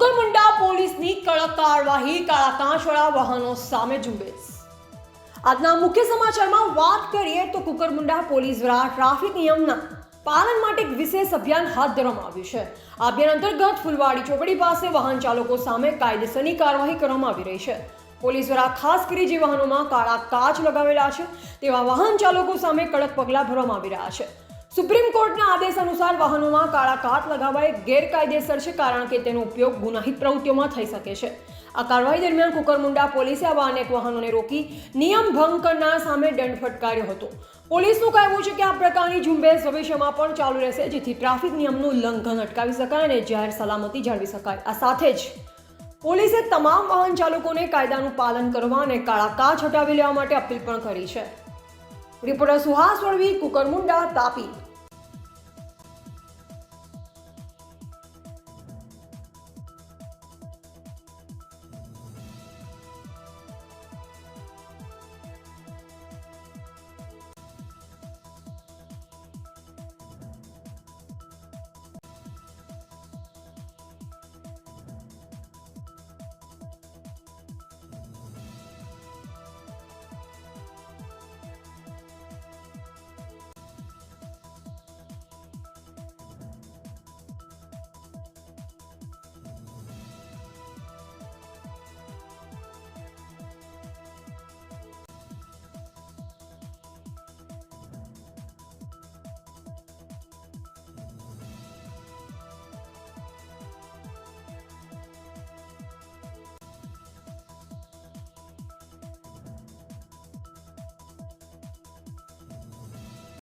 કુકરમુંડા પોલીસની કડક કાર્યવાહી કાળા કાંચવાળા વાહનો સામે ઝુંબેશ. આજના મુખ્ય સમાચારમાં વાત કરીએ તો કુકરમુંડા પોલીસ દ્વારા ટ્રાફિક નિયમના પાલન માટે એક વિશેષ અભિયાન હાથ ધરવામાં આવ્યું છે. આ અભિયાન અંતર્ગત ફુલવાડી ચોપડી પાસે વાહન ચાલકો સામે કાયદેસરની કાર્યવાહી કરવામાં આવી રહી છે. પોલીસ દ્વારા ખાસ કરી જે વાહનોમાં કાળા કાચ લગાવેલા છે, તેવા વાહન ચાલકો સામે કડક પગલાં ભરવામાં આવી રહ્યા છે. સુપ્રીમ કોર્ટના આદેશ અનુસાર વાહનોમાં કાળા કાચ લગાવવા એ ગેરકાયદેસર છે કારણ કે તેનો ઉપયોગ ગુનાહિત પ્રવૃત્તિઓમાં થઈ શકે છે. આ કાર્યવાહી દરમિયાન કુકરમુંડા પોલીસે આવા અનેક વાહનોને રોકી નિયમ ભંગ કરનાર સામે દંડ ફટકાર્યો હતો. પોલીસનું કહેવું છે કે આ પ્રકારની ઝુંબેશ ભવિષ્યમાં પણ ચાલુ રહેશે, જેથી ટ્રાફિક નિયમનું ઉલ્લંઘન અટકાવી શકાય અને જાહેર સલામતી જાળવી શકાય. આ સાથે જ પોલીસે તમામ વાહન ચાલકોને કાયદાનું પાલન કરવા અને કાળા કાચ હટાવી લેવા માટે અપીલ પણ કરી છે. રિપોર્ટર સુહાસ વળવી, કુકરમુંડા, તાપી.